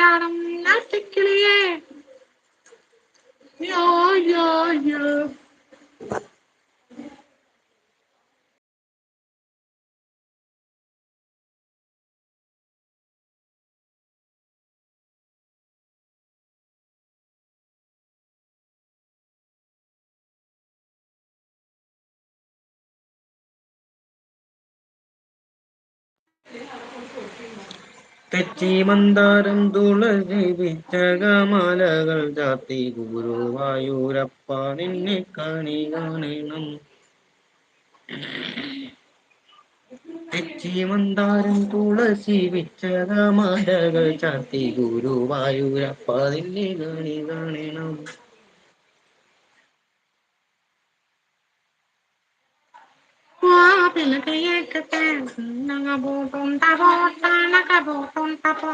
ഊഞ്ഞാലാടും നാട്ടിക്കിളിയേ. യോ യോ യോ. തെച്ചി മന്ദാരം തുളസി പിച്ചകമാലകൾ ചാത്തി ഗുരുവായൂരപ്പ നിന്നെ കണി കാണണം. തെച്ചി മന്ദാരം തുളസി വിച്ചകമാലകൾ ചാത്തി ഗുരുവായൂരപ്പ നിന്നെ കണി കാണണം. పిల్లక ఎక్కతే నగబోతుంట పోట నగబోతుంట పో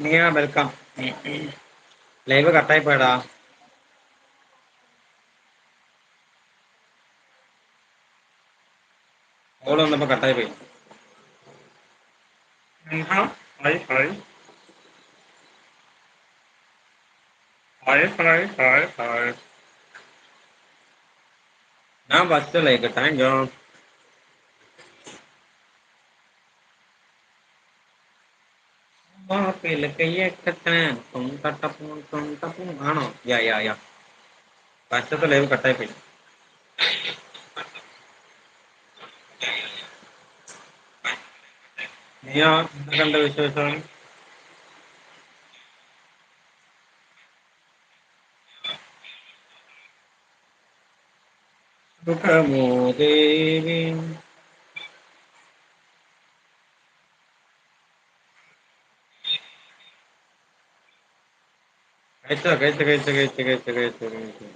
നീയ വെൽക്കം ലൈവ് കട്ടായി പോയടാ. ഓൾ വന്നപ്പോ കട്ടായി പോയി. Hi hi hi hi hi hi ഞാൻ ഫസ്റ്റ് ലൈക്ക് താങ്ക് യു ആണോ യാ യാ യാ ഫസ്റ്റത്തെ ലൈവ് കട്ടായി പോയി നീയാ എന്തൊക്കെ വിശേഷം സുഖമോ ദേവി കഴിച്ചോ കഴിച്ചു കഴിച്ചു കഴിച്ചു കഴിച്ചു കഴിച്ചു കഴിച്ചു.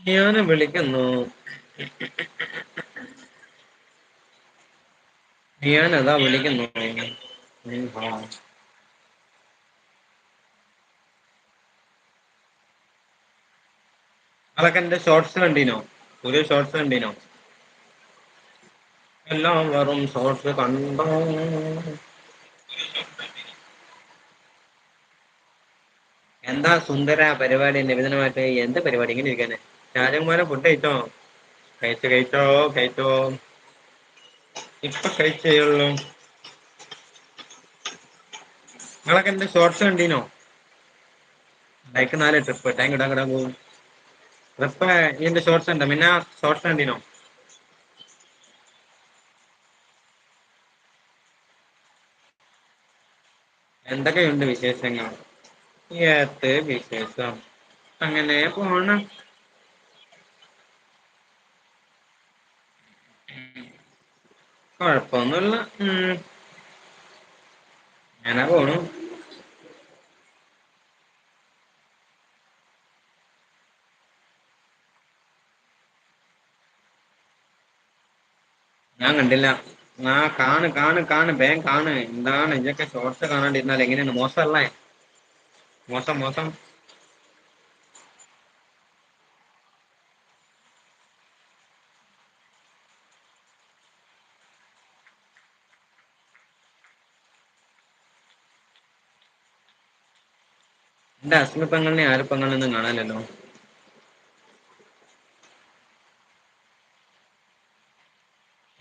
ഞാൻ വിളിക്കുന്നു. ഞാൻ അതാ വിളിക്കുന്നു. അതൊക്കെ എന്റെ ഷോർട്സ് കണ്ടിനോ? പുതിയ ഷോർട്സ് കണ്ടിനോ? എല്ലാം വെറും ഷോർട്സ് കണ്ടോ? എന്താ സുന്ദര പരിപാടി? നിവേദനമായിട്ട് എന്ത് പരിപാടി? ഇങ്ങനെ ഇരിക്കാനെ. രാജകുമാരൻ ഫുഡ് കഴിച്ചോ? കഴിച്ചു കഴിച്ചോ കഴിച്ചോ. ഇപ്പൊ കഴിച്ചേയുള്ളൂ. നിങ്ങളൊക്കെ എന്റെ ഷോർട്സ് കണ്ടീനോ? ലൈക്ക് നാല് ട്രിപ്പ് ടാങ്ക് ഇടാൻ കിടാൻ പോകും ട്രിപ്പ് ഇതിന്റെ ഷോർട്സ് ഉണ്ടോ? പിന്നെ ഷോർട്സ് കണ്ടിനോ എന്തൊക്കെയുണ്ട് വിശേഷങ്ങൾ? ഏത്ത് വിശേഷം? അങ്ങനെ പോണം. കുഴപ്പമൊന്നുമില്ല. അങ്ങനെ പോണു. ഞാൻ കണ്ടില്ല. ആ കാണ് കാണ് കാണ് വേഗം കാണ്. എന്താണ് ഇതൊക്കെ ഷോർട്സ് കാണാണ്ടിരുന്നാൽ എങ്ങനെയാണ്? മോശമല്ലേ? മോശം മോശം. എന്റെ അസ്മിപ്പങ്ങളിനെ ആരപ്പങ്ങളിലൊന്നും കാണാനല്ലോ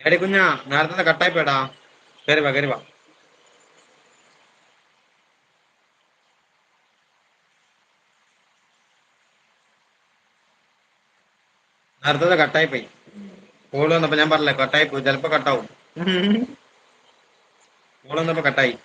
എടി കുഞ്ഞാ നേരത്തെ കട്ടായി പോയടാ. കയറി വാ കയറി വാ. നേരത്തെ കട്ടായി പോയി. കോൾ വന്നപ്പോ ഞാൻ പറഞ്ഞില്ലേ കട്ടായി പോയി. ചിലപ്പോ കട്ടാവും. കോൾ വന്നപ്പോ കട്ടായി.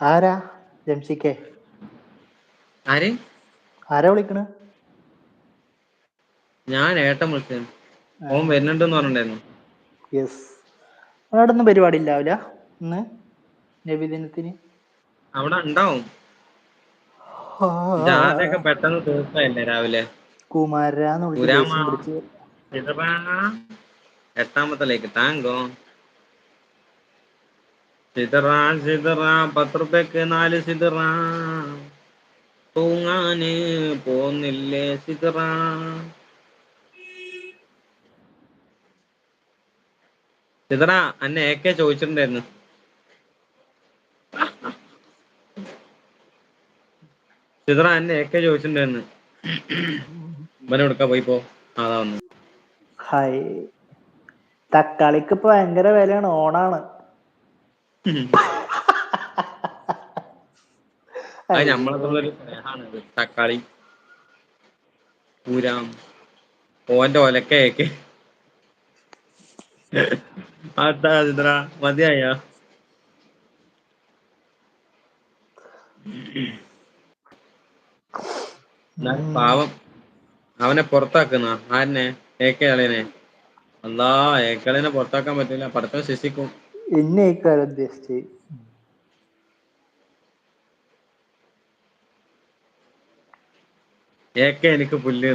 ആരാ? ജംഷിക്കേ ആര്? ആരാ വിളിക്കണ? ഞാൻ ഏട്ടൻ വിളിച്ചത്. ഓൻ വരുന്നുണ്ടെന്ന് പറഞ്ഞിട്ടുണ്ടായിരുന്നു. യെസ് അവിടെ ഒന്നും പരിപാടി ഇല്ലാവില്ല ഇന്ന്? നബിദിനത്തിന് അവിടെ ഉണ്ടാവും പെട്ടെന്ന് തീർത്തല്ലേ രാവിലെ? കുമാരാന്ന് വിളിച്ചു കുരാമാ. ദേഷ്യം പിടിച്ച്. എട്ടാമത്തെ ലേക്ക്. താങ്കോ സിതറ സിതറ പത്ത് നാല് സിതറ. തൂങ്ങാന് പോന്നില്ലേ സിതറ. സിതറ അന്നെ ഏക്കെ ചോദിച്ചിട്ടുണ്ടായിരുന്നു. സിതറ എന്നെ ഏക്കെ ചോദിച്ചിട്ടുണ്ടായിരുന്നു. ഇവനെ എടുക്കാ പോയി പോ. അതാ വന്നു തക്കാളിക്ക് ഇപ്പൊ ഭയങ്കര വിലയാണ് ഓണാണ്. അത് സ്നേഹാണ്. തക്കാളി പൂരാം ഓന്റെ ഒലക്കയൊക്കെ അതാ സിദ്ര മതിയായ? പാവം. അവനെ പുറത്താക്കുന്ന. ആരനെ? ഏക്കളിനെ അല്ലാ ഏക്കളിനെ പുറത്താക്കാൻ പറ്റില്ല പഠിത്തം ശിക്ഷിക്കും എന്നെ ഇക്കാര്യം ഉദ്ദേശിച്ച് ഏക്ക എനിക്ക് പുല്ല്.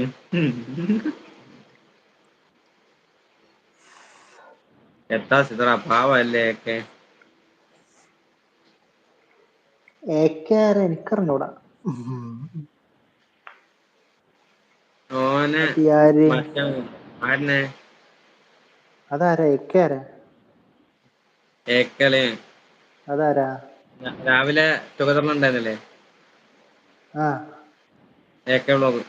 എത്താ സിത്ര പാവല്ലേ ഏക്കെ? ഏക്കാരെ എനിക്കറിഞ്ഞൂടാ. ഓനെ ആരനെ അതാരാ? ഏക്കെ അതാരാ? രാവിലെ ആ. ഏക്കെ വ്ളോഗ്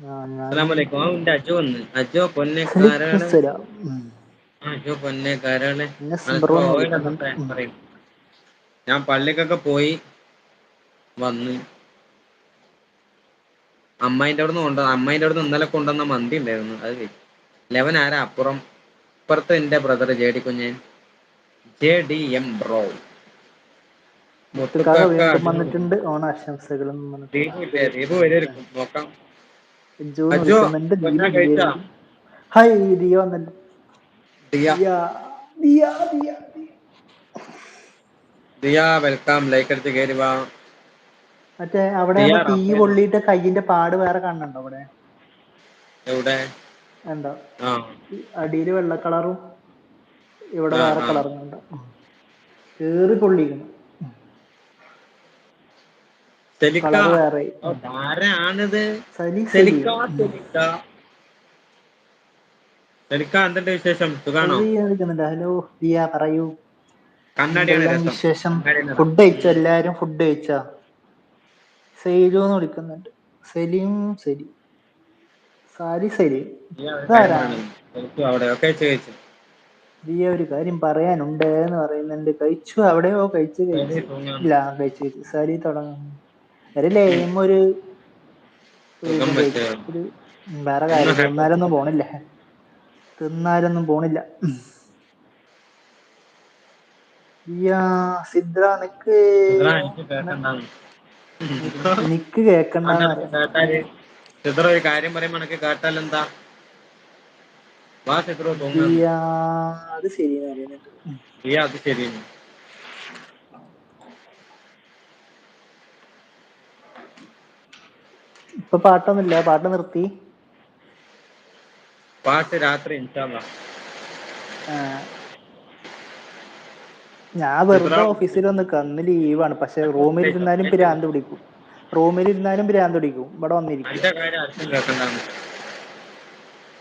ആ, ഞാൻ അസ്സലാമലൈക്കും. ആ ഉണ്ട്. അജു വന്ന്. ഞാൻ പള്ളിക്കൊക്കെ പോയി വന്ന്. അമ്മായിന്റെ അവിടെ നിന്ന് കൊണ്ടു അമ്മായിന്റെ അവിടെ നിന്ന് ഇന്നലെ കൊണ്ടുവന്ന മന്തി ഉണ്ടായിരുന്നു. അത് ലെവൻ ആരാ? അപ്പുറം ഇപ്പുറത്ത് എന്റെ ബ്രദർ ജേടി കുഞ്ഞൻ. ജെ ഡി എം ബ്രോ വന്നിട്ടുണ്ട്. ഓണാശംസകളും? ഹായ് ദിയ വന്നല്ലോ ദിയ വെൽക്കം ലൈക്ക് അടിച്ച് കയറി വാ. മറ്റേ അവിടെ തീ പൊള്ളിയിട്ട് കയ്യിന്റെ പാട് വേറെ കാണുന്നുണ്ടോ അവിടെ? എവിടെ? എന്താ? അടിയിൽ വെള്ള കളറും ഇവിടെ വേറെ ആ. കളറും കേറി പൊള്ളിക്കണം സെലിക്ക കളർ വേറെ എന്തുണ്ട് വിശേഷം? ഹലോ ദിയ പറയൂ. കണ്ണാടിയാണ് വിശേഷം? ഫുഡ് കഴിച്ചോ? എല്ലാരും ഫുഡ് കഴിച്ചോ? സെയിലു എന്ന് വിളിക്കുന്നുണ്ട്. സലീം സലി. സാരി സെലി. ദിയ ദിയ ഒരു കാര്യം പറയാനുണ്ട് എന്ന് പറയുന്നുണ്ട്. കഴിച്ചു? അവിടെയോ? കഴിച്ചു കഴിച്ചു. ഇല്ല കഴിച്ചു കഴിച്ചു. സലി തുടങ്ങും. ഒരു ലെയിം ഒരു വേറെ കാര്യം. തിന്നാലൊന്നും പോണില്ല. തിന്നാലൊന്നും പോണില്ല. സിദ്ര നിക്ക്. നിക്ക് കേക്കണ്ടെന്ന് കേട്ടാൽ സിദ്ര ഒരു കാര്യം പറയുമ്പോ എനിക്ക് കേട്ടാൽ എത്ര വാ സിദ്ര അത് ശരിയെന്ന് പറയുന്നുണ്ട് ഉം. അത് ശരിയാണ് ഇപ്പൊ പാട്ടൊന്നുമില്ല പാട്ട് നിർത്തി. പാട്ട് രാത്രി ഇൻഷാല്ലാ. ഞാൻ വെറുതെ ഓഫീസിൽ വന്ന് കന്ന് ലീവാണ്. പക്ഷെ റൂമിൽ ഇരുന്നാലും ഭ്രാന്ത് പിടിക്കും. റൂമിൽ ഇരുന്നാലും ഭ്രാന്ത് പിടിക്കും. ഇവിടെ വന്നിരിക്കും.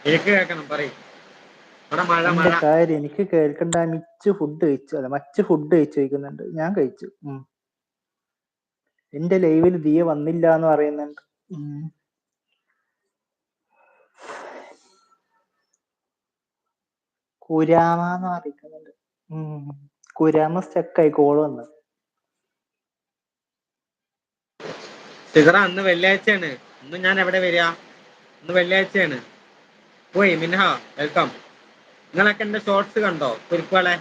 എനിക്ക് കേൾക്കണം പറയും. എന്റെ കാര്യം എനിക്ക് കേൾക്കണ്ട. മിച്ച് ഫുഡ് കഴിച്ചു. അല്ല മച്ച് ഫുഡ് കഴിച്ചു ചോദിക്കുന്നുണ്ട് ഞാൻ കഴിച്ചു. എന്റെ ലൈവിൽ ദിയ വന്നില്ല എന്ന് പറയുന്നുണ്ട് കുരാമെന്ന് കുരാമ എന്ന് അറിയിക്കുന്നുണ്ട് കുരാമ സ്റ്റക്കായി കോൾ വന്ന്. അന്ന് വെള്ളിയാഴ്ചയാണ്. ഇന്ന് ഞാൻ എവിടെ വരിക? ഇന്ന് വെള്ളിയാഴ്ചയാണ്. പോയി മിൻഹ വെൽക്കം നിങ്ങളൊക്കെ എന്റെ ഷോർട്സ് കണ്ടോ? കുരുക്കുകളെ?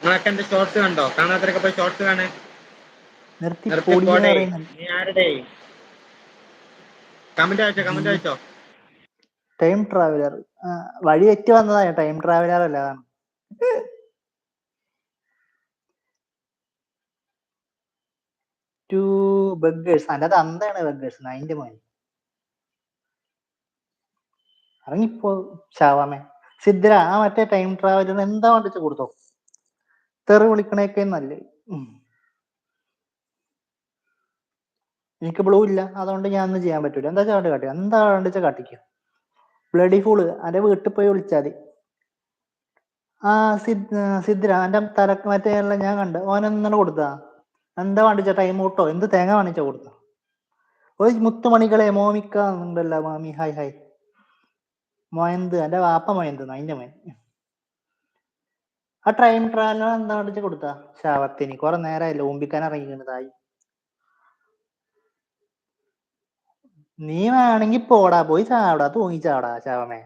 നിങ്ങളൊക്കെ എന്റെ ഷോർട്സ് കണ്ടോ? കാണാത്തരൊക്കെ പോയി ഷോർട്സ് കാണേ നിർത്തി നിർത്തി പൊടിയെന്ന് പോടേ. നീ ആരുടെ? കമന്റ് അയച്ചോ കമന്റ് അയച്ചോ? ടൈം ട്രാവലർ വഴി തെറ്റി വന്നതാ ടൈം ട്രാവലർ അല്ല അതാണ്. ടു ബഗ്ഗേഴ്സ് അല്ലാതെ അന്താണ് ബഗ്ഗേഴ്സ് അതിന്റെ മോൻ ഇറങ്ങിപ്പോ ചാവാമേ സിദ്ര ആ മറ്റേ ടൈം ട്രാവൽ എന്താ വേണ്ടിച്ച് കൊടുത്തോ? തെറി വിളിക്കണേക്കെ നല്ലേ. എനിക്ക് ബ്ലൂ ഇല്ല. അതുകൊണ്ട് ഞാൻ ഒന്നും ചെയ്യാൻ പറ്റൂല. എന്താ ചാണ്ട് കാട്ടി? എന്താ വേണ്ടിച്ച കാട്ടിക്കുക ബ്ലഡി ഫൂൾ അന്റെ വീട്ടിൽ പോയി വിളിച്ചാൽ ആ സിദ് സിദ്ര എന്റെ തലക്ക് മറ്റേ ഞാൻ കണ്ട്. ഓനെന്നെ കൊടുത്താ എന്താ വേണ്ടിച്ച ടൈം ഔട്ടോ? എന്ത് തേങ്ങ വേണിച്ച കൊടുത്ത ഒരു മുത്തുമണികളെ മോമിക്ക മാമി. Hi hi. മൊയന്ത് എന്റെ വാപ്പ മൊയന്ത് അതിന്റെ മോൻ ആ ടൈം ട്രാവലർ എന്താ അടിച്ച് കൊടുത്ത? ശവത്തിന്. കുറെ നേരമായില്ല ഓമ്പിക്കാൻ ഇറങ്ങിക്കുന്നതായി നീ വേണമെങ്കി പോടാ പോയി ചാവടാ തൂങ്ങി ചാവടാ ശവമേ.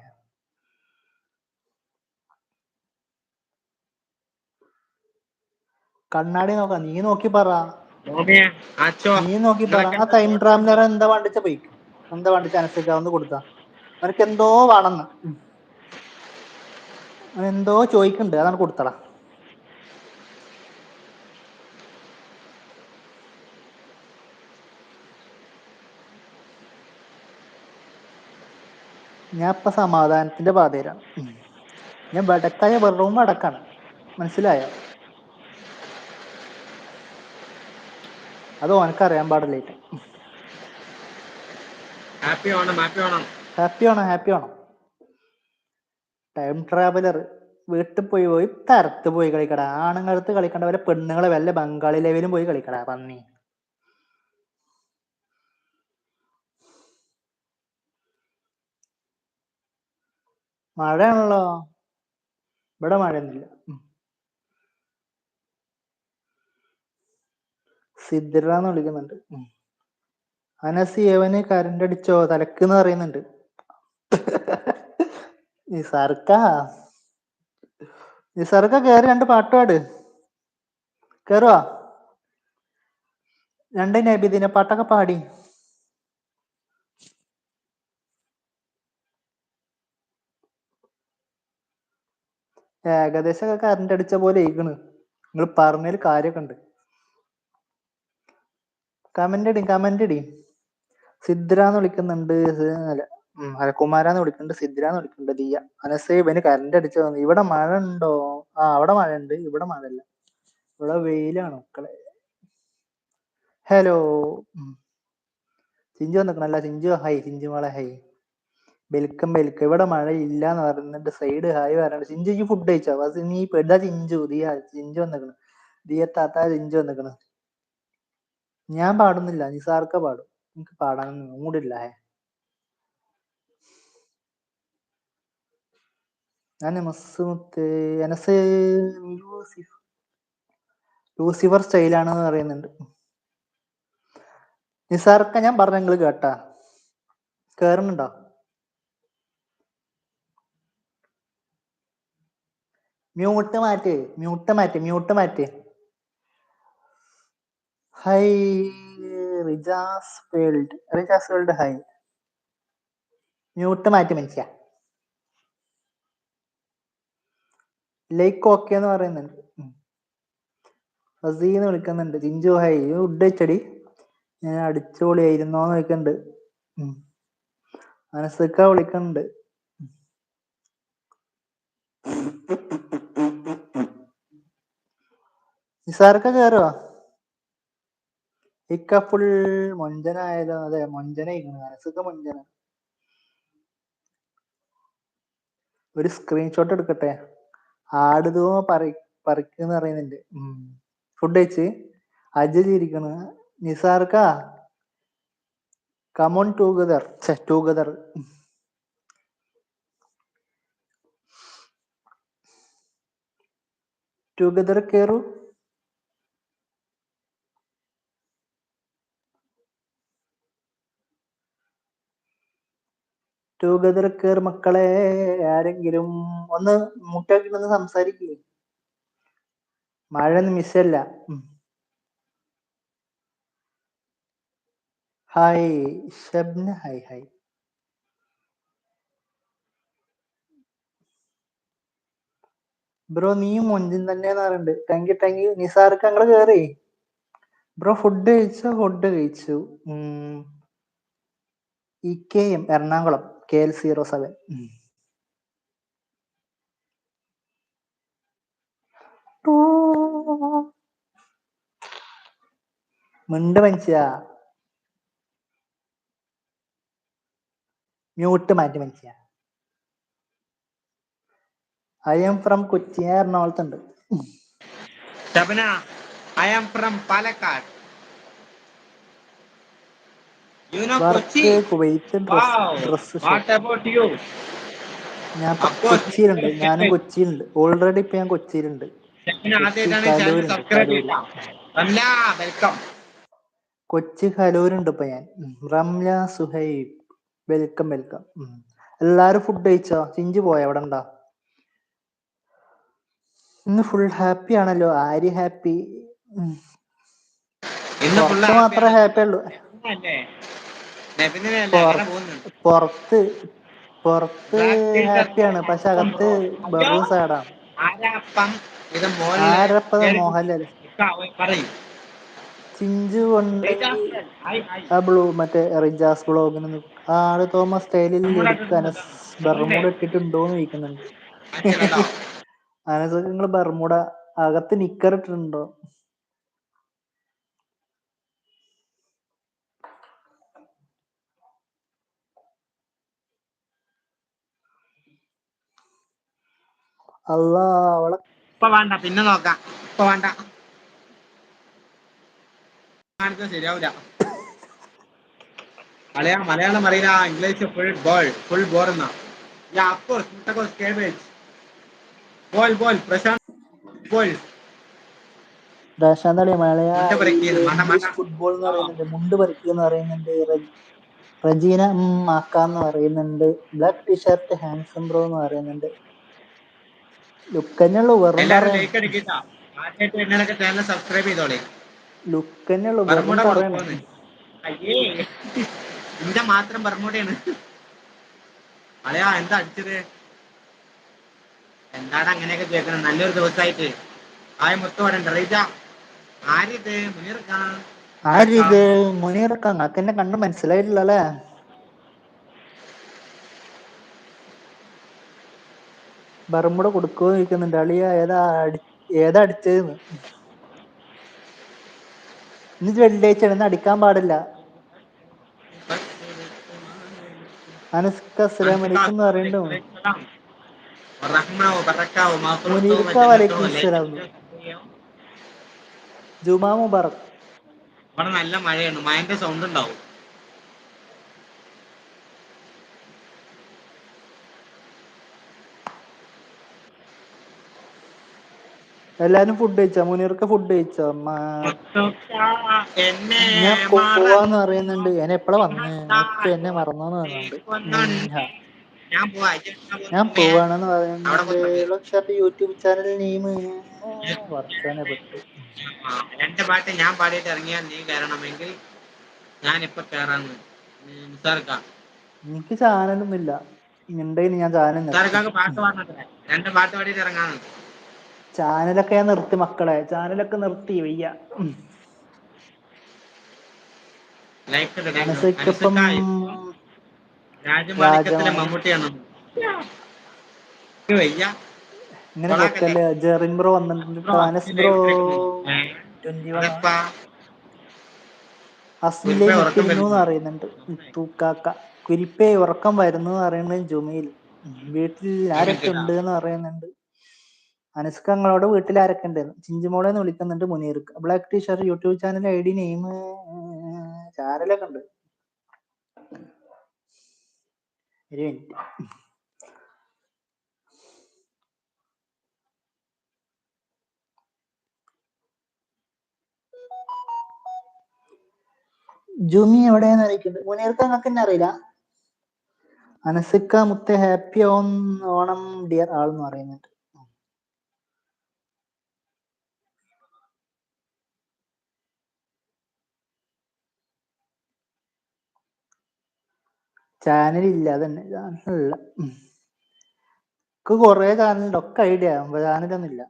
കണ്ണാടി നോക്കാം നീ നോക്കി പറ. നീ നോക്കി പറ. ആ ടൈം ട്രാവലർ എന്താ വണ്ടിച്ച പോയി? എന്താ വണ്ടിച്ച അനുസരിക്കാവുന്ന കൊടുത്താ? അവനക്ക് എന്തോ വേണമെന്ന്. എന്തോ ചോദിക്കണ്ട്. അതാണ് കൊടുത്തടാ. ഞാൻ ഇപ്പൊ സമാധാനത്തിന്റെ പാതയിലാണ്. ഞാൻ വടക്കായ വെറും വടക്കാണ്. മനസ്സിലായോ? അത് ഓനക്കറിയാൻ പാടില്ല happy Onam happy Onam happy ആണോ? ഹാപ്പി ആണോ? ടൈം ട്രാവലർ വീട്ടിൽ പോയി പോയി തരത്ത് പോയി കളിക്കടാ. ആണുങ്ങളടുത്ത് കളിക്കണ്ട വല്ല പെണ്ണുങ്ങളെ വല്ല ബംഗാളി ലെവലും പോയി കളിക്കടാ പന്നി. മഴയാണല്ലോ? ഇവിടെ മഴയൊന്നുമില്ല. ഉം. സിദ്രാന്ന് വിളിക്കുന്നുണ്ട്. അനസി യവന് കരണ്ട് അടിച്ചോ? തലക്കെന്ന് പറയുന്നുണ്ട്. നിസാർക്ക കേറി രണ്ട് പാട്ട് പാട് കേറുവാ. രണ്ട് നബിദിന പാട്ടൊക്കെ പാടി. ഏകദേശം കറണ്ട് അടിച്ച പോലെ ഇരിക്കണ് നിങ്ങൾ പറഞ്ഞതിൽ കാര്യമൊക്കെ ഉണ്ട്. കമന്റ് ഇടി കമന്റ് ഇടി. സിദ്ര എന്ന് വിളിക്കുന്നുണ്ട് അല്ല. ഉം, അല്ല കുമാരാന്ന് വിളിക്കുന്നുണ്ട് സിദ്രാന്ന് വിളിക്കുന്നുണ്ട് ദിയ. അനസേ ഇവന് കറണ്ട് അടിച്ചു തോന്നി ഇവിടെ മഴ ഉണ്ടോ ആ അവിടെ മഴ ഉണ്ട് ഇവിടെ മഴ ഇല്ല ഇവിടെ വെയിലാണ് മക്കളെ. ഹലോ ഉം. വന്നിക്കണല്ല. ചിഞ്ചു ഹൈ ചിഞ്ചു മോളെ ഹൈ വെൽക്കം വെൽക്കം. ഇവിടെ മഴ ഇല്ല എന്ന് പറയുന്നുണ്ട് സൈഡ് ഹായ് പറയുന്നുണ്ട് ചിഞ്ചു ഈ ഫുഡ് കഴിച്ചോ? അത് നീ പെടാ ചിഞ്ചു ദിയ. ചിഞ്ചു വന്നിക്കണ്. ദിയ താത്ത ചിഞ്ചു വന്നിക്കണ്. ഞാൻ പാടുന്നില്ല. നിസാർക്ക പാടും. എനിക്ക് പാടാനൊന്നും മൂടില്ല. ഹേ ഞാൻ മസ്മുത്ത് എനസ് ലൂസിഫർ ലൂസിഫർ സ്റ്റൈലാണെന്ന് പറയുന്നുണ്ട്. നിസാർക്ക ഞാൻ പറഞ്ഞ നിങ്ങൾ കേട്ടാ. കേറുന്നുണ്ടോ? മ്യൂട്ട് മാറ്റ് മ്യൂട്ട് മാറ്റ് മ്യൂട്ട് മാറ്റ്. Hi Rijas world Rijas world hi. Mute മാറ്റി മനുഷ്യ. ലൈക്ക് ഓക്കെ എന്ന് പറയുന്നുണ്ട്. ഫസീന്ന് വിളിക്കുന്നുണ്ട്. ജിഞ്ചു ഹൈ ഫുഡ് അടി ഞാൻ അടിച്ചുപൊളിയായിരുന്നോന്ന് ചോദിക്കുന്നുണ്ട്. ഉം. അനസക്ക വിളിക്കുന്നുണ്ട്. നിസാർക്ക കേറുവാ ഇക്ക ഫുൾ മൊഞ്ചനായാലോ അതെ മൊഞ്ചനായിരിക്കുന്നു മനസ്സൊക്കെ മൊഞ്ചന ഒരു സ്ക്രീൻഷോട്ട് എടുക്കട്ടെ? ആടുതോ പറി പറിക്കുന്ന പറയുന്നുണ്ട്. ഫുഡ് കഴിച്ച് അജയ് ഇരിക്കണ് നിസാർക്ക. Come on together together together കേറു. Together കേർ മക്കളെ ആരെങ്കിലും ഒന്ന് മുട്ടാക്കി ഒന്ന് സംസാരിക്കുക മഴ ഒന്നും മിസ്സല്ല hi Shabna. Hi hi bro നീ മൊഞ്ചും തന്നെയെന്ന് പറയുന്നുണ്ട് താങ്ക് യു താങ്ക് യു നിസാർക്ക് ഞങ്ങൾ കേറി. ബ്രോ ഫുഡ് കഴിച്ചോ? ഫുഡ് കഴിച്ചു. E K M Ernakulam. K L zero seven. മിണ്ട് മനുഷ്യ. മ്യൂട്ട് മാറ്റി മനുഷ്യ. I'm from Kochi എറണാകുളത്തുണ്ട്. I am from Palakkad. No Kochi work Kuwait dress wow dress what about you ഞാൻ കൊച്ചിയിലുണ്ട്. ഞാനും. കൊച്ചിയിലുണ്ട്. ഓൾറെഡി ഇപ്പൊ ഞാൻ കൊച്ചിയിലുണ്ട്. കൊച്ചി കലൂരുണ്ട്. ഇപ്പൊ ഞാൻ. Ramla Suhaib welcome welcome. എല്ലാരും ഫുഡ് കഴിച്ചോ? ചിഞ്ചു പോയ അവിടെ ഉണ്ടാ ഇന്ന് ഫുൾ ഹാപ്പി ആണല്ലോ. ആര് ഹാപ്പി മാത്രമേ ഹാപ്പി ഉള്ളൂ. പുറത്ത് പുറത്ത് ഹാപ്പിയാണ് പക്ഷെ അകത്ത് വെറും സാഡാണ് ആരപ്പത് മോഹൻലാൽ. ചിഞ്ചു കൊണ്ട്. ആ ബ്ലൂ മറ്റേ റിജാസ് ബ്ലോഗിന് ആൾ തോമസ് സ്റ്റൈലിൽ അനസ്? ബർമൂട ഇട്ടിട്ടുണ്ടോന്ന് ചോദിക്കുന്നുണ്ട്. അനസ് നിങ്ങൾ ബർമുട അകത്ത് നിക്കർ ഇട്ടിട്ടുണ്ടോ അല്ലാ അവളെ ഇപ്പൊ വേണ്ട പിന്നെ നോക്കാം. ഇപ്പൊ വേണ്ട. ശരിയാവൂല. മലയാളം മലയാളം അറിയില്ല. English full ball full bore എന്നാ. Yeah of course മുട്ടക്കോസ് cabbage ball ball Prashanth ball ദേശാന്തളി Malayalam football എന്ന്. പറയുന്നുണ്ട്. മുണ്ട് പറിക്കുക എന്ന് പറയുന്നുണ്ട്. റജ്- റജീന ആക്കാന്ന് പറയുന്നുണ്ട്. ബ്ലാക്ക് ടീഷർട്ട് ഹാൻസം ബ്രോ എന്ന് പറയുന്നുണ്ട്. വെറും ലൈക്ക് എന്നൊക്കെ ചാനൽ സബ്സ്ക്രൈബ് ചെയ്തോളേ. വെറും അയ്യേ. നിന്റെ മാത്രം ബർമുടയാണ് അളയാ എന്താ അടിച്ചത്? എന്താണ് അങ്ങനെയൊക്കെ കേൾക്കുന്നത് നല്ലൊരു ദിവസമായിട്ട് ആയ മൊത്തം വരണ്ട റീജ ആരിത്? മുനീർക്കാ ആരിത്? മുനീറക്ക അങ്ങക്ക് എന്നെ കണ്ട് മനസ്സിലായിട്ടില്ല അല്ലേ ബർമുട കൊടുക്കുമോ ചോദിക്കുന്നുണ്ട്. അളിയ ഏതാ അടി ഏതാ അടിച്ചതെന്ന് ഇന്ന് വെള്ളിയാഴ്ച അടിക്കാൻ പാടില്ല. അനസ്ക അസ്സലാം. ജുമാ മുബാറക്. ഇവിടെ നല്ല മഴയാണ്. മഴന്റെ സൗണ്ട് ഉണ്ടാവും. എല്ലാരും ഫുഡ് കഴിച്ചോ? മുനീർക്ക് ഫുഡ് കഴിച്ചോ? മാ- എന്നെ ഞാൻ പോവാന്ന് പറയുന്നുണ്ട്. ഞാൻ എപ്പോഴാ വന്നേ? എന്നെ മറന്നോന്ന് പറയുന്നുണ്ട്. ഞാൻ പോവാ ഞാൻ പോവാണെന്ന് പറയുന്നുണ്ട്. YouTube channel name. വർച്ചാനെ പറ്റും രണ്ട് പാട്ട് ഞാൻ പാടിയിട്ട് ഇറങ്ങിയാൽ നീ കയറണമെങ്കിൽ ഞാൻ ഇപ്പൊ കയറാന്ന്. എനിക്ക് ചാനലൊന്നുമില്ല. ഉണ്ടെങ്കിൽ ഞാൻ ചാനൽ രണ്ട് പാട്ട് പാടിയിട്ട് ഇറങ്ങാന്ന്. ചാനലൊക്കെ ഞാൻ നിർത്തി മക്കളെ. ചാനലൊക്കെ നിർത്തി വയ്യ. ഇങ്ങനെ? ജെറിൻ ബ്രോ വന്നിട്ടുണ്ട്. ബ്രോ, അനസ്. Twenty one. അസ്മിലെ തൂക്കാക്ക. കുരിപ്പേ ഉറക്കം വരുന്നു എന്ന് പറയുന്നത് ജുമയിൽ വീട്ടിൽ ആരൊക്കെ ഉണ്ട് എന്ന് പറയുന്നുണ്ട്. അനസ്ക ഞങ്ങളോട് വീട്ടിൽ ആരൊക്കെ ചിഞ്ചുമോളെ എന്ന് വിളിക്കുന്നുണ്ട് Muneer black T shirt YouTube channel I D name ചാനലൊക്കെ ഉണ്ട് ജുമി എവിടെയെന്ന് അറിയിക്കുന്നത് മുനീർക്ക് നിങ്ങൾക്ക് തന്നെ അറിയില്ല? അനസിക്ക മുത്ത happy on Onam dear all എന്ന് പറയുന്നുണ്ട്. ചാനലില്ല അതന്നെ ചാനലില്ല ഉം. എനിക്ക് കൊറേ ചാനലുണ്ട് ഒക്കെ ഐഡിയ ചാനലൊന്നും ഇല്ല.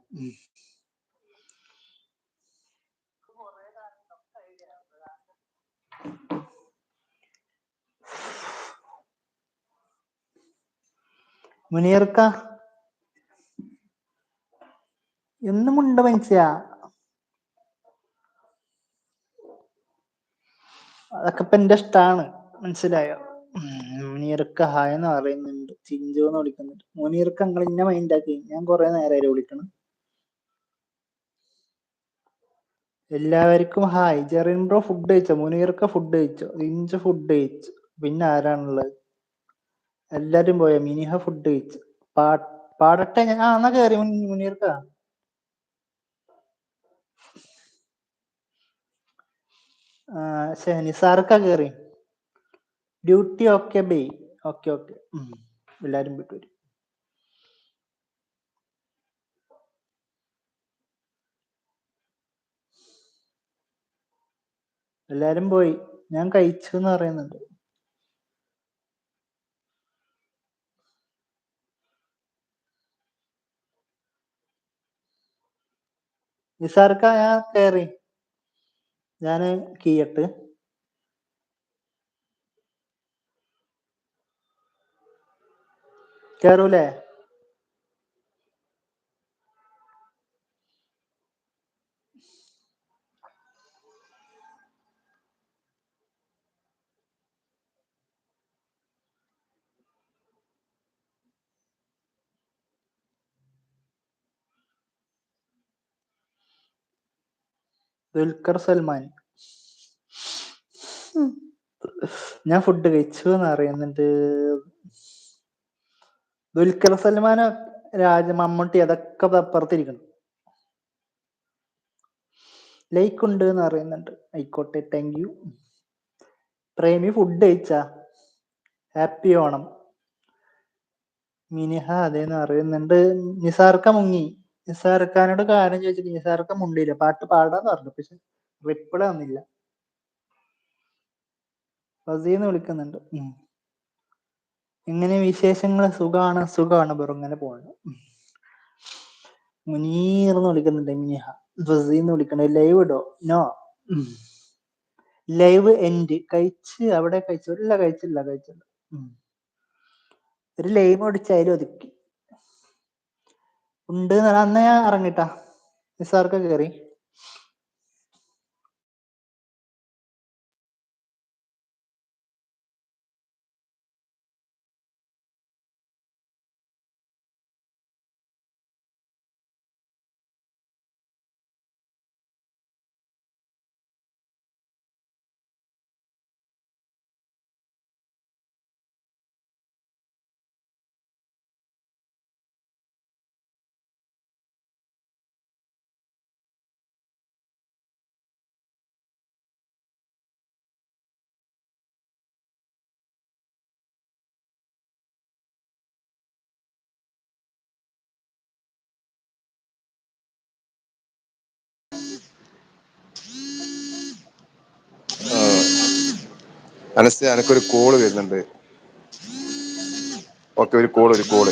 മുനീർക്ക എന്നുമുണ്ട് മനുഷ്യ അതൊക്കെ ഇപ്പൊ എന്റെ ഇഷ്ടാണ് മനസ്സിലായോ. മുനീർക്ക് ഹായ് എന്ന് പറയുന്നുണ്ട്. ചിഞ്ചു എന്ന് വിളിക്കുന്നുണ്ട്. മുനീർക്ക് നിങ്ങൾ ഇന്ന മൈൻഡ് ആക്കി. ഞാൻ കുറെ നേരമായി വിളിക്കണം. എല്ലാവർക്കും ഹായ്. ജെറിൻ ബ്രോ ഫുഡ് കഴിച്ചോ? മുനീർക്ക ഫുഡ് കഴിച്ചോ? ഇഞ്ച് ഫുഡ് കഴിച്ചു. പിന്നെ ആരാണുള്ളത്? എല്ലാരും പോയ? മിനിഹ ഫുഡ് കഴിച്ചു. പാടട്ടെ. ഞാൻ ആ എന്നാ മുൻ- മുനീർക്ക. ആ ശരി. നിസാർക്ക കേറി. Duty okay bye okay okay എല്ലാവരും വിട്ടു വരും. എല്ലാരും പോയി. ഞാൻ കഴിച്ചു എന്ന് പറയുന്നുണ്ട്. നിസാർക്ക ഞാൻ കയറി ഞാൻ കീയട്ട്. കേറൂലേ? ദുൽഖർ സൽമാൻ. ഞാൻ ഫുഡ് കഴിച്ചു എന്ന് അറിയുന്നുണ്ട് ദുൽഖർ സൽമാൻ രാജ മമ്മൂട്ടി അതൊക്കെ അപ്പുറത്തിരിക്കണം ലൈക്ക് ഉണ്ട് എന്ന് അറിയുന്നുണ്ട് ആയിക്കോട്ടെ താങ്ക് യു പ്രേമി ഫുഡ് കഴിച്ചാ. ഹാപ്പി ഓണം. മിനിഹ അതേന്ന് അറിയുന്നുണ്ട് നിസാർക്ക മുങ്ങി. നിസാർക്കാനോട് കാര്യം ചോദിച്ചിട്ട് നിസാർക്ക മുണ്ടില്ല പാട്ട് പാടാന്ന് പറഞ്ഞു. പക്ഷെ റിപ്ലൈ വന്നില്ല. ഫസീന്ന് വിളിക്കുന്നുണ്ട്. എങ്ങനെ വിശേഷങ്ങൾ സുഖാണ് സുഖാണ് ബ്രോ. ഇങ്ങനെ പോണു. മുനീർ എന്ന് വിളിക്കുന്നുണ്ട് മിനിഹ. ഫസീന്ന് വിളിക്കണേ. ലൈവ് ഇടോ? നോ. Live end. കഴിച്ച് അവിടെ കഴിച്ചു. ഇല്ല കഴിച്ചില്ല കഴിച്ചില്ല. ഒരു ലൈവ് അടിച്ചായാലും ഒതുക്കി. ഉണ്ട് അന്ന് ഞാൻ ഇറങ്ങിട്ടാ. നിസാർക്ക് കയറി അനസ്യ അനക്കൊരു കോൾ വരുന്നുണ്ട്. ഓക്കെ ഒരു കോൾ ഒരു കോൾ